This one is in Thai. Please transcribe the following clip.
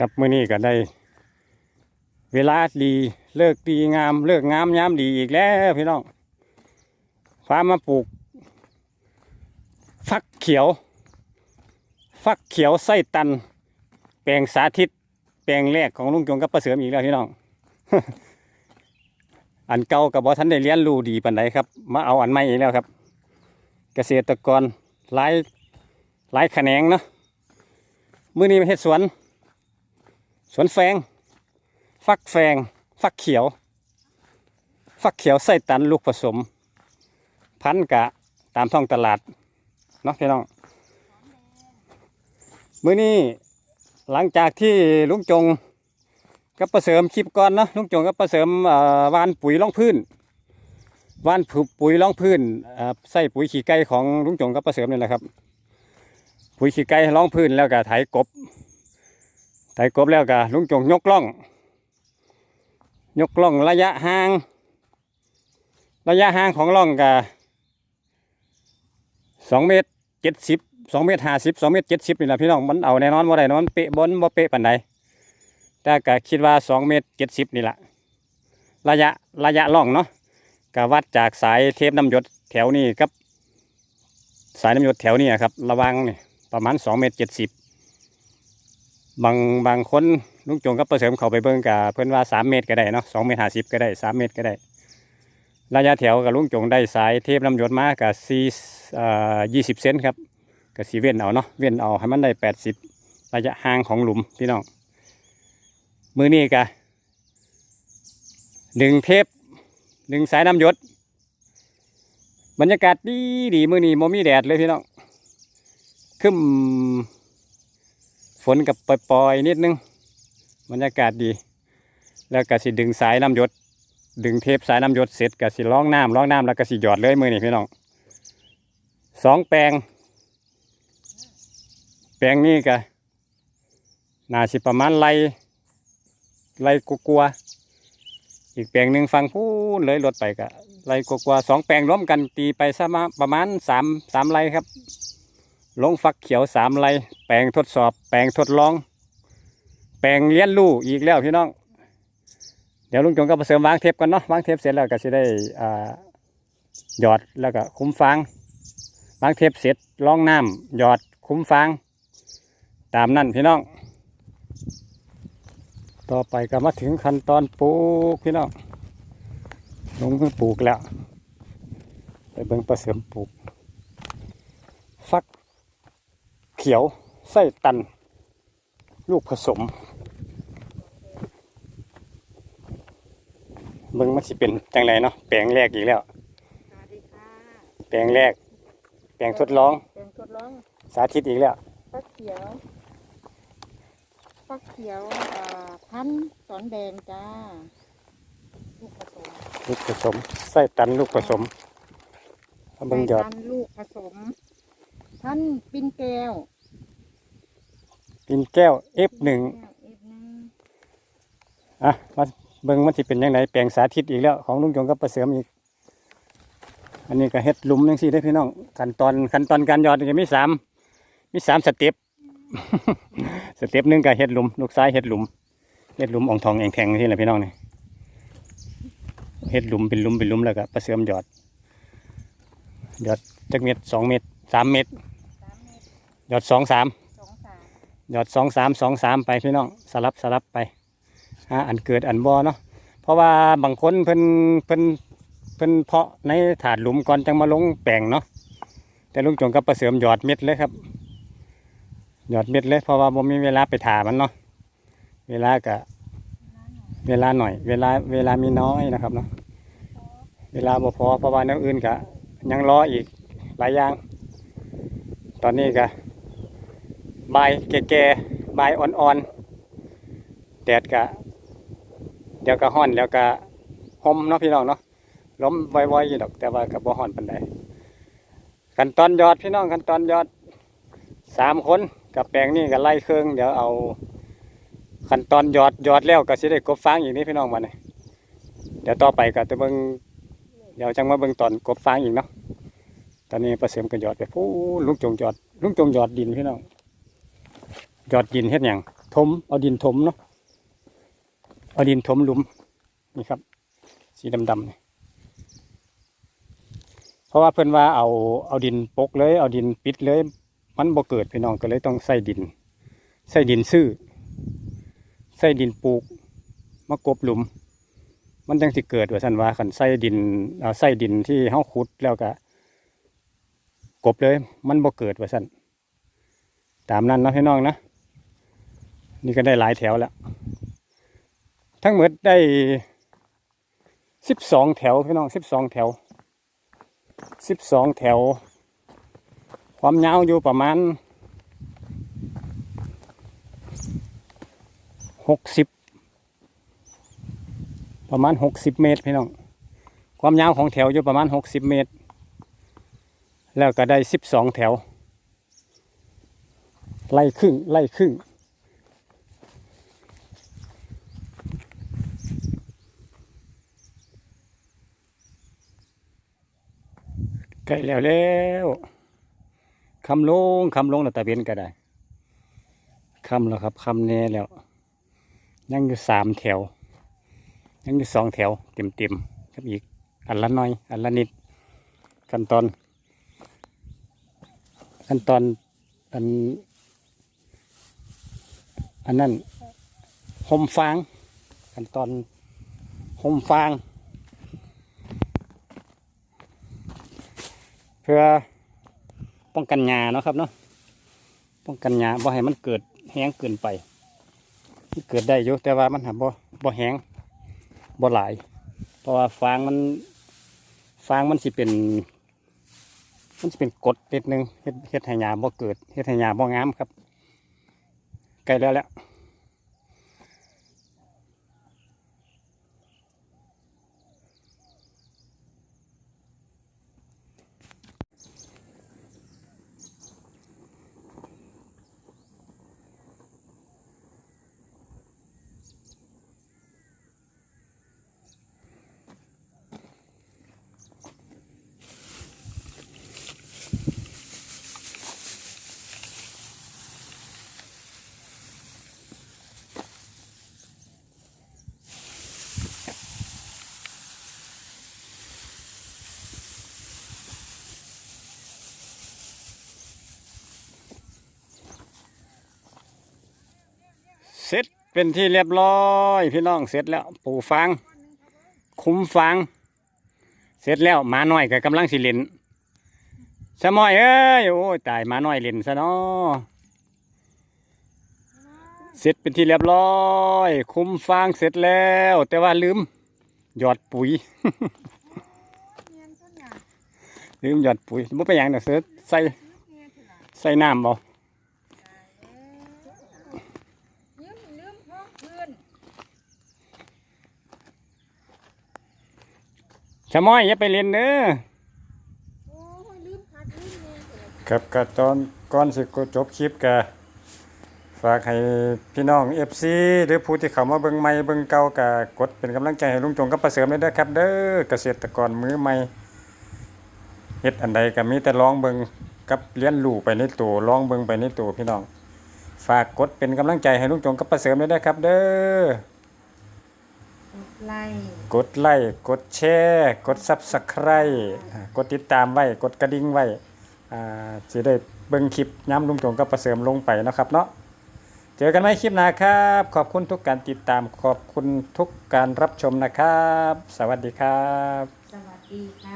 ครับเมื้อนี้ก็ได้ เวลาดีเลิกดีงาม เลิกงามยามดีอีกแล้วพี่น้องพามาปลูก ฟักเขียว ฟักเขียวไส้ตัน แปลงสาธิต แปลงแรกของลุงจงกับประเสริมอีกแล้วพี่น้อง อันเก่ากับบอท่านได้เรียนรูดีปันใดครับ มาเอาอันใหม่อีกแล้วครับ เกษตรกรหลายหลายแขนงเนาะมื้อนี้มาเฮ็ดสวน สวนแฟง ฟักแฟง ฟักเขียว ฟักเขียวไส้ตันลูกผสม พันกะตามท้องตลาดเนาะพี่น้องมื้อนี้หลังจากที่ลุงจงกับประเสริมคลิปก่อนเนาะลุงจงกับประเสริมเอ่อหวานปุ๋ยร่องพื้นวานปุ๋ยร่องพื้นใส่ปุ๋ยขี้ไก่ของลุงจงกับประเสริมนี่แหละครับ ปุ๋ยขี้ไก่ร่องพื้นแล้วก็ไถกบ ไถกบแล้วก็ลุงจงยกล่อง ยกล่องระยะห่าง ระยะห่างของล่องก็สองเมตรเจ็ดสิบสองเมตรห้าสิบสองเมตรเจ็ดสิบนี่แหละพี่น้องมันเอาแน่นอนว่าได้นอนเป๊ะบนบ่เป๊ะปันใดแต่ก็คิดว่าสองเมตรเจ็ดสิบนี่แหละระยะระยะล่องเนาะก็วัดจากสายเทปน้ำหยดแถวนี้กับ สายน้ำหยดแถวนี้ครับ ระวังนี่ประมาณสองเมตรเจ็ดสิบ บางบางคนลุงจงก็ประเสริมเขาไปเบิ่งกับเพื่อนว่าสามเมตรก็ได้เนาะสองเมตรห้าสิบก็ได้สามเมตรก็ได้ ระยะแถวกับลุงจงได้สายเทปน้ำยดมากับสี่ยี่สิบเซนครับกับสีเว้นเอาเนาะเว้นเอาให้มันได้แปดสิบระยะห่างของหลุมพี่น้องมือนี้กะดึงเทปดึงสายน้ำยดบรรยากาศดีดีมือนี้โมมีแดดเลยพี่น้องครึ้ม ฝนกับปล่อยๆนิดนึงบรรยากาศดี แล้วก็สิดึงสายน้ำหยด ดึงเทปสายน้ำหยดเสร็จก็สิล้องน้ำล้องน้ำแล้วก็สิหยอดเลยมือนี่พี่น้องสองแปลง แปลงนี้ก็น่าสิประมาณไรไรกลัวอีกแปลงหนึ่งฟังพูนเลยรถไปก็ไรกลัวสองแปลงร่วมกันตีไปซะมาประมาณสามสามไรครับ ลงฟักเขียวสามไรแปลงทดสอบ แปลงทดลอง แปลงเลี้ยนลู่อีกแล้วพี่น้อง เดี๋ยวลุงจงก็ไปเสริมวางเทปกันเนาะวางเทปเสร็จแล้วก็จะได้อ่าหยอดแล้วก็คุ้มฟางวางเทปเสร็จลองน้ำหยอดคุ้มฟางตามนั่นพี่น้อง ต่อไปก็มาถึงขั้นตอนปลูกพี่น้องลงมือปลูกแล้วไปเบิ่งประเสริมปลูกเขียว ไส้ตัน ลูกผสมเบิ่งมันสิเป็นจังไรเนาะแปลงแรกอีกแล้ว สวัสดีค่ะแปลงแรก แปลงทดลองเป็นทดลองสาธิตอีกแล้ว ฟักเขียวฟักเขียวอ่าพันธุ์สอนแดงจ้าลูกผสมลูกผสม ไส้ตันลูกผสมเอาเบิ่งหยอดพันธุ์ลูกผสม พันธุ์ปินแก้ว กินแก้ว F1 แก้วอีกหนึ่งอะมาเบิ่งมันสิเป็นยังไงแปลงสาธิตอีกแล้ว ของลุงจงกับประเสริมอีก อันนี้ก็เฮ็ดหลุมจังซี่ได้อพี่น้องขั้นตอนขั้นตอนการหยอดก็มีสามมีสามสเต็ปสเต็ปหนึ่งก็เฮ็ดหลุม ลูกซ้ายเฮ็ดหลุมเฮ็ดหลุมอ่องทองแองแทงที่แหละพี่น้องนี่เฮ็ดหลุมเป็นหลุมเป็นหลุมแล้วก็ประเสริมหยอดหยอดจักเม็ดสองเม็ดสามเม็ดสามเมตรหยอดสองสามสองสาม หยอดสองสามสองสามไปพี่น้องสลับสลับไปหาอันเกิดอันบ่เนาะเพราะว่าบางคนเพิ่นเพิ่นเพิ่นเพาะในถาดหลุมก่อนจังมาลงแปลงเนาะแต่ลุงจงกับประเสริมหยอดเม็ดเลยครับ หยอดเม็ดเลยเพราะว่าบ่มีเวลาไปถามันเนาะเวลาก็เวลาหน่อย เวลาเวลามีน้อยนะครับเนาะเวลาบ่พอเพราะว่าแนวอื่นก็ยังรออีกหลายอย่าง ตอนนี้ก็ ใบแก่ๆใบอ่อนๆแดดก็เดี๋ยวก็ห้อนแล้วก็ห่มเนาะพี่น้องเนาะล้มไวๆอยู่ดอก แต่ว่าก็บ่ห้อนปานใดขั้นตอนยอดพี่น้องขั้นตอนยอดสามคนกับแปลงนี่ก็ไล่เครื่องเดี๋ยวเอาขั้นตอนยอดยอดแล้วก็สิได้กบฟางอีกนี่พี่น้องมาเนี่ยเดี๋ยวต่อไปก็จะเบิ่งเดี๋ยวจังมาเบิ่งตอนกบฟางอีกเนาะตอนนี้ประเสริมก็ยอดไปพูลุงจงยอดลุงจงยอดดินพี่น้อง ยอดดินเฮ็ดหยังถมเอาดินถมเนาะเอาดินถมหลุมนี่ครับ สีดำๆนี่เพราะว่าเพื่อนว่าเอาเอาดินปกเลย เอาดินปิดเลย มันบ่เกิดพี่น้องก็เลยต้องใส่ดินใส่ดินซื่อใส่ดินปลูกมากบหลุม มันจังสิเกิดว่าสันว่าขันใส่ดินเอาใส่ดินที่เฮาขุดแล้วก็กบเลย มันบ่เกิดว่าสันตามนั้นนะพี่น้องนะ นี่ก็ได้หลายแถวแล้ว ทั้งหมดได้สิบสองแถวพี่น้องสิบสองแถวสิบสองแถว ความยาวอยู่ประมาณหกสิบประมาณหกสิบเมตรพี่น้องความยาวของแถวอยู่ประมาณหกสิบเมตร แล้วก็ได้สิบสองแถว ไล่ครึ่งไล่ครึ่ง ใกล้แล้วแล้วคำลงคำลงแล้วตะเวนก็ได้คำแล้วครับคำแน่แล้วยังอยู่สามแถว ยังอยู่สองแถวเต็มเต็มครับอีกอันละน้อย อันละนิด ขั้นตอน ขั้นตอนอันอันนั้นห่มฟางขั้นตอนห่มฟาง เพื่อป้องกันหญ้าเนาะครับเนาะป้องกันหญ้าบ่ให้มันเกิดแห้งเกินไปมันเกิดได้อยู่แต่ว่ามันหาบ่บ่แห้งบ่หลาย เพราะว่าฟางมันฟางมันสิเป็น มันสิเป็นกดนิดนึงเฮ็ดเฮ็ดให้หญ้าบ่เกิดเฮ็ดให้หญ้าบ่งามครับใกล้แล้วแหละ เสร็จเป็นที่เรียบร้อยพี่น้องเสร็จแล้วปูฟางคุ้มฟางเสร็จแล้วหมาน้อยก็กำลังสิเล่นสมอยเอ้ยโอ้ยตายหมาน้อยเล่นซะเนาะเสร็จเป็นที่เรียบร้อย คุ้มฟางเสร็จแล้ว แต่ว่าลืม หยอดปุ๋ย ลืมหยอดปุ๋ยบ่ไปนหยังดอกเสือใส่ใส่น้ำบ่ ยืมลืมห้องคืน ส มอยอย่าไปเล่นเด้อโอ้ยลืมพัดลืมเนี่ยครับก็ตอนก่อนสิกจบคลิปก็ฝากให้พี่น้อง FC หรือผู้ที่เข้ามาเบิ่งใหม่เบิ่งเก่าก็กดเป็นกำลังใจให้ลุงจงกับประเสริมด้วยเด้ครับเด้อเกษตรกรมือใหม่เฮ็ดอันใดก็มีแต่ลองเบิ่งกับเรียนรู้ไปในตัวลองเบิ่งไปในตัวพี่น้อง ฝากกดเป็นกำลังใจให้ลุงจงกับประเสริมด้วยเด้ครับเด้อ ไล่กดไลค์กดแชร์กด Subscribe อ่ากดติดตามไว้ กดกระดิ่งไว้อ่าสิได้เบิ่งคลิปย้ำลุงจงกับประเสริมลงไปเนาะครับเนาะเจอกันใหม่คลิปหน้าครับ ขอบคุณทุกการติดตามขอบคุณทุกการรับชมนะครับ สวัสดีครับ สวัสดีค่ะ